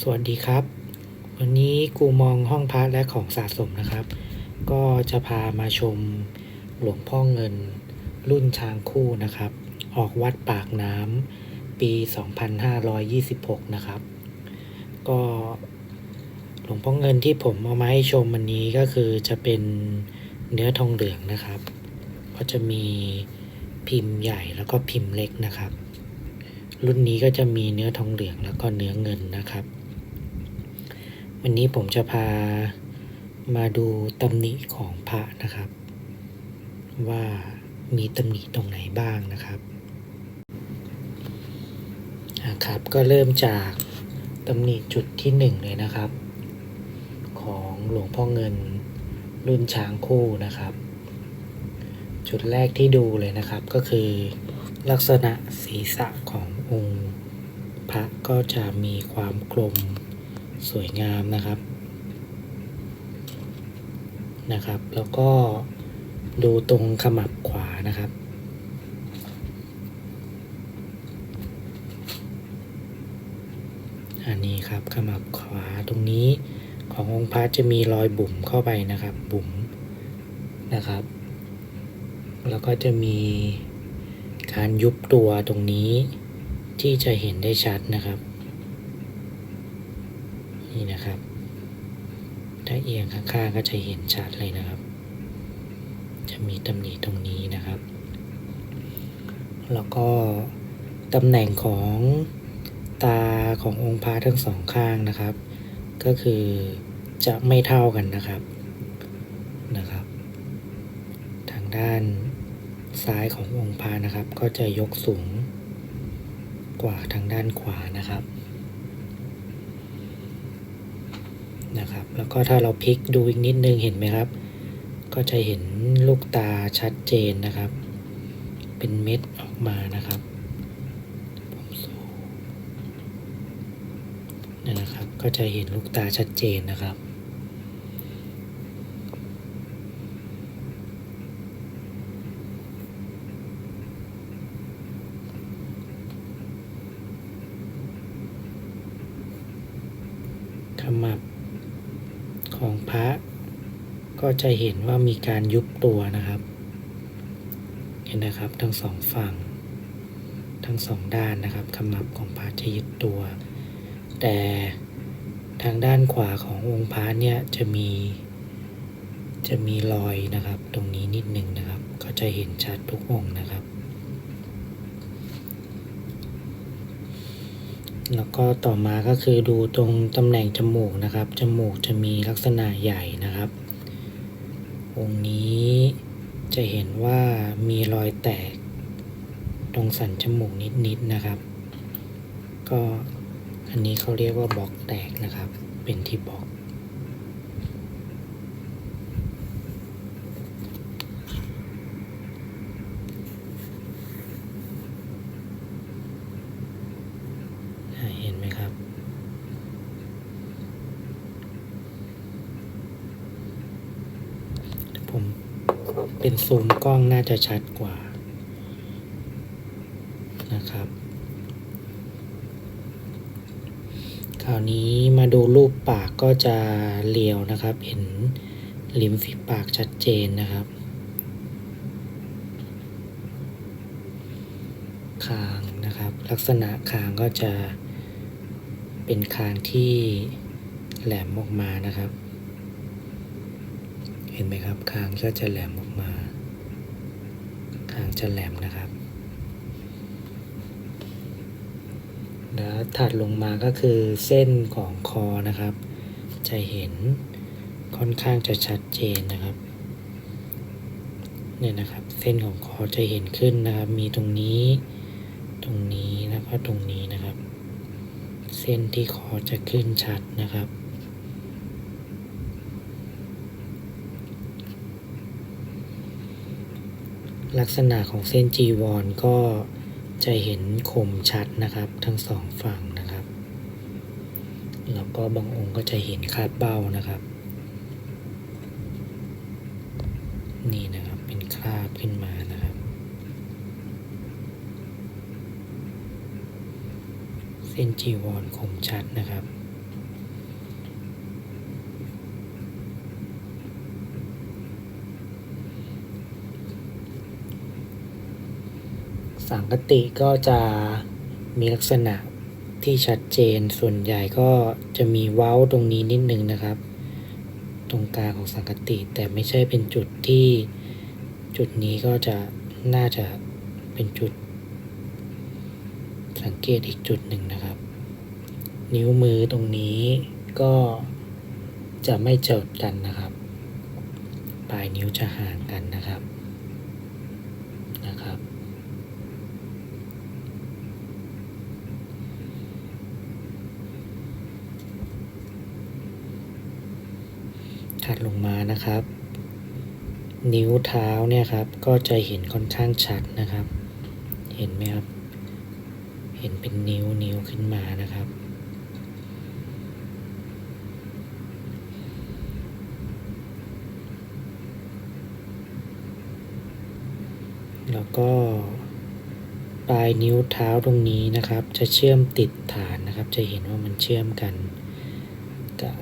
สวัสดีครับ วันนี้กูมองห้องพระและของสะสมนะครับ ก็จะพามาชมหลวงพ่อเงิน รุ่นช้างคู่นะครับ ออกวัดปากน้ำปี 2526 นะครับ ก็หลวงพ่อเงินที่ผมเอามาให้ชมวันนี้ก็คือจะเป็นเนื้อทองเหลืองนะครับ ก็จะมีพิมพ์ใหญ่แล้วก็พิมพ์เล็กนะครับ รุ่นนี้ก็จะมีเนื้อทองเหลืองแล้วก็เนื้อเงินนะครับ วันนี้ผมจะพามาดูตำหนิของพระนะครับ ว่ามีตำหนิตรงไหนบ้างนะครับนะครับ ก็เริ่มจากตำหนิจุดที่หนึ่งเลยนะครับ ของหลวงพ่อเงินรุ่นช้างคู่นะครับ จุดแรกที่ดูเลยนะครับก็คือลักษณะศีรษะขององค์ พระก็จะมีความกลม สวยงามนะครับนะครับ แล้วก็ดูตรงขมับขวานะครับ อันนี้ครับขมับขวาตรงนี้ขององค์พระจะมีรอยบุ๋มเข้าไปนะครับ บุ๋มนะครับ แล้วก็จะมีการยุบตัวตรงนี้ที่จะเห็นได้ชัดนะครับ นี่นะครับ ถ้าเอียงข้างๆก็จะเห็นชัดเลยนะครับ จะมีตำหนิตรงนี้นะครับ แล้วก็ตำแหน่งของตาขององค์พระทั้งสองข้างนะครับ ก็คือจะไม่เท่ากันนะครับนะครับ ทางด้านซ้ายขององค์พระนะครับ ก็จะยกสูงกว่าทางด้านขวานะครับ นะครับ แล้วก็ถ้าเราพลิกดูอีกนิดนึงเห็นไหมครับ ก็จะเห็นลูกตาชัดเจนนะครับ เป็นเม็ดออกมานะครับนี่นะครับ ก็จะเห็นลูกตาชัดเจนนะครับขมับ ของพระก็จะเห็นว่ามีการยุบตัวนะครับ เห็นนะครับทั้งสองฝั่ง ทั้งสองด้านนะครับขมับของพระจะยึดตัว แต่ทางด้านขวาขององค์พระเนี่ยจะมี จะมีรอยนะครับ ตรงนี้นิดหนึ่งนะครับ ก็จะเห็นชัดทุกองนะครับ แล้วก็ต่อมาก็คือดูตรงตำแหน่งจมูกนะครับ จมูกจะมีลักษณะใหญ่นะครับ องค์นี้จะเห็นว่ามีรอยแตก ตรงสันจมูกนิดๆนะครับ ก็อันนี้เขาเรียกว่าบล็อกแตกนะครับ เป็นที่บล็อก อ่าเห็นไหมครับ ผม เป็นซูมกล้องน่าจะชัดกว่านะครับ คราวนี้มาดูรูปปากก็จะเรียวนะครับ เห็นริมฝีปากชัดเจนนะครับคางนะครับ ลักษณะคางก็จะเป็นคางที่แหลมออกมานะครับ เห็นไหมครับคางก็จะแหลมออกมาคางจะแหลมนะครับ แล้วถัดลงมาก็คือเส้นของคอนะครับ จะเห็นค่อนข้างจะชัดเจนนะครับเนี่ยนะครับ เส้นของคอจะเห็นขึ้นนะครับ มีตรงนี้ ตรงนี้แล้วก็ตรงนี้นะครับ เส้นที่คอจะขึ้นชัดนะครับ ลักษณะของเส้นจีวรก็จะเห็นคมชัดนะครับ ทั้งสองฝั่งนะครับ แล้วก็บางองค์ก็จะเห็นคาดเบ้านะครับ นี่นะครับเป็นคราบขึ้นมานะครับ เส้นจีวรคมชัดนะครับ สังกติก็จะมีลักษณะที่ชัดเจนส่วนใหญ่ก็จะมีเว้าตรงนี้นิดนึงนะครับ ตรงกลางของสังกติแต่ไม่ใช่เป็นจุดที่จุดนี้ก็จะน่าจะเป็นจุด สังเกตอีกจุดหนึ่งนะครับ นิ้วมือตรงนี้ก็จะไม่เจดกันนะครับ ปลายนิ้วจะห่างกันนะครับนะครับ ถัดลงมานะครับ นิ้วเท้าเนี่ยครับก็จะเห็นค่อนข้างชัดนะครับ เห็นไหมครับ เห็นเป็นนิ้วนิ้วขึ้นมานะครับแล้วก็ปลายนิ้วเท้าตรงนี้นะครับ จะเชื่อมติดฐานนะครับ จะเห็นว่ามันเชื่อมกันกับ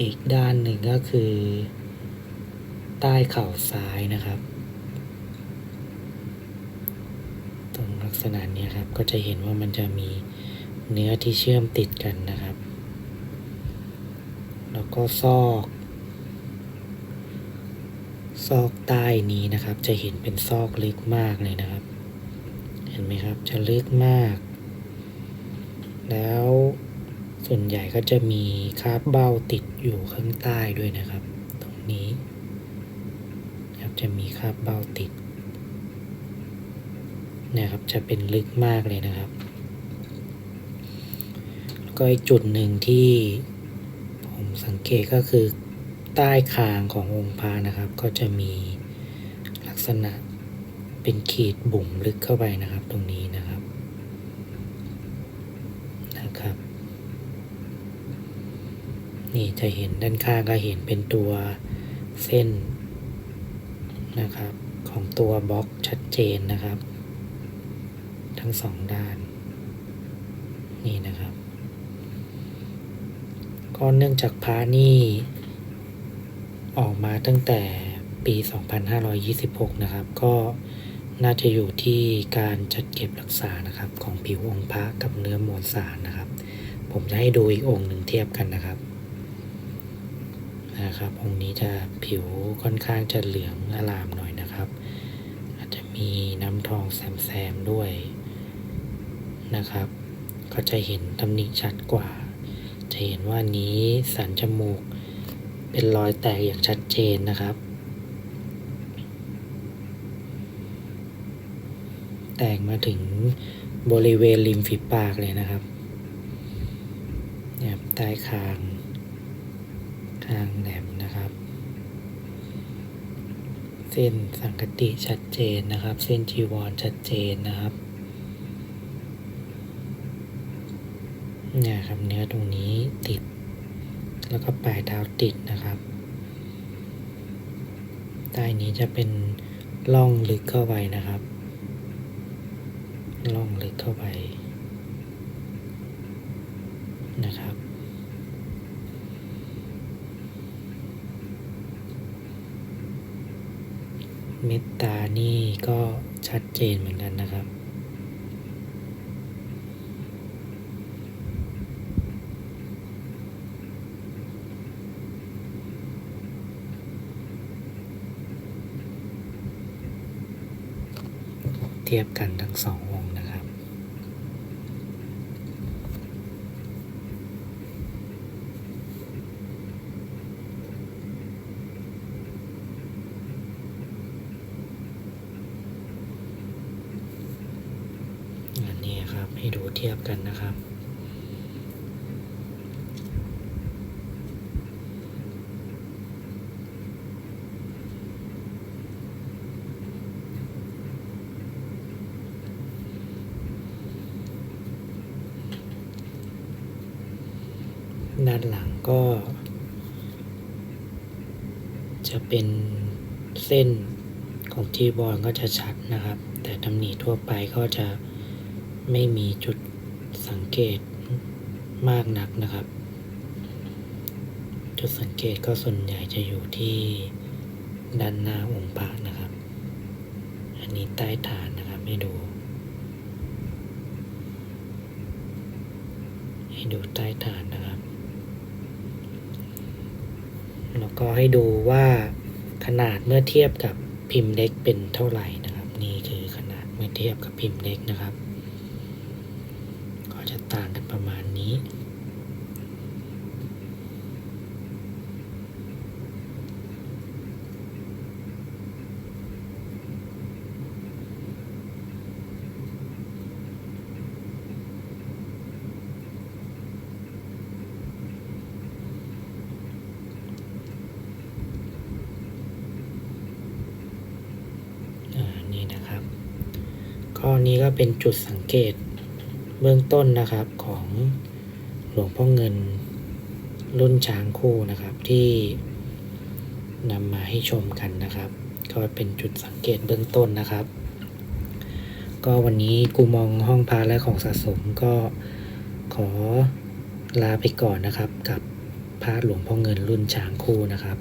อีกด้านหนึ่งก็คือ ใต้เข่าซ้ายนะครับ ตรงลักษณะนี้ครับก็จะเห็นว่ามันจะมีเนื้อที่เชื่อมติดกันนะครับ แล้วก็ซอก ซอกใต้นี้นะครับ จะเห็นเป็นซอกลึกมากเลยนะครับ เห็นไหมครับจะลึกมาก แล้ว ส่วนใหญ่ก็จะมีคราบเบ้าติดอยู่ข้างใต้ด้วยนะครับ ตรงนี้ครับจะมีคราบเบ้าติดนี่ยครับจะเป็นลึกมากเลยนะครับ แล้วก็อีกจุดหนึ่งที่ผมสังเกตก็คือใต้คางขององค์พระนะครับ ก็จะมีลักษณะเป็นขีดบุ๋มลึกเข้าไปนะครับ ตรงนี้นะครับนะครับ นี่จะเห็นด้านข้างก็เห็นเป็นตัวเส้นนะครับ ของตัวบล็อกชัดเจนนะครับ ทั้งสองด้าน นี่นะครับ ก็เนื่องจากพานี่ออกมาตั้งแต่ปี 2526 นะครับ ก็น่าจะอยู่ที่การจัดเก็บรักษานะครับ ของผิวองค์พระกับเนื้อมวลสารนะครับ ผมจะให้ดูอีกองค์หนึ่งเทียบกันนะครับ นะครับ องค์นี้จะผิวค่อนข้างจะเหลืองอลามหน่อยนะครับ อาจจะมีน้ำทองแซมๆด้วยนะครับ ก็จะเห็นตำหนิชัดกว่า จะเห็นว่านี้สันจมูกเป็นรอยแตกอย่างชัดเจนนะครับ แตกมาถึงบริเวณริมฝีปากเลยนะครับเนี่ยใต้คางางแหลมนะครับ เส้นสังกติชัดเจนนะครับ เส้นจีวรชัดเจนนะครับเนี่ยครับเนื้อตรงนี้ติด แล้วก็ปลายเท้าติดนะครับใต้นี้จะเป็นร่องลึกเข้าไปนะครับล่องลึกเข้าไปนะครับ เมตตานี่ก็ชัดเจนเหมือนกันนะครับ เทียบกันทั้งสององค์นะครับ อั นี้ครับ ให้ดูเทียบกันนะครับ ด้านหลังก็ จะเป็นเส้นของจีบอลก็จะชัดนะครับ แต่ตำหนิทั่วไปก็จะ ไม่มีจุดสังเกตมากนักนะครับ จุดสังเกตก็ส่วนใหญ่จะอยู่ที่ด้านหน้าองค์พระนะครับ อันนี้ใต้ฐานนะครับให้ดู ให้ดูใต้ฐานนะครับ แล้วก็ให้ดูว่าขนาดเมื่อเทียบกับพิมพ์เล็กเป็นเท่าไหร่นะครับ นี่คือขนาดเมื่อเทียบกับพิมพ์เล็กนะครับ นี่นะครับ ข้อนี้ก็เป็นจุดสังเกตเบื้องต้นนะครับของหลวงพ่อเงินรุ่นช้างคู่นะครับที่นำมาให้ชมกันนะครับ ก็เป็นจุดสังเกตเบื้องต้นนะครับ ก็วันนี้กูมองห้องพาและของสะสมก็ขอลาไปก่อนนะครับ กับพระหลวงพ่อเงินรุ่นช้างคู่นะครับ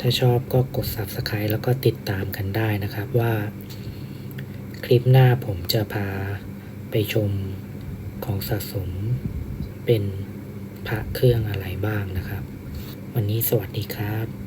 ถ้าชอบก็กด Subscribe แล้วก็ติดตามกันได้นะครับว่าคลิปหน้าผมจะพาไปชมของสะสมเป็นพระเครื่องอะไรบ้างนะครับ วันนี้สวัสดีครับ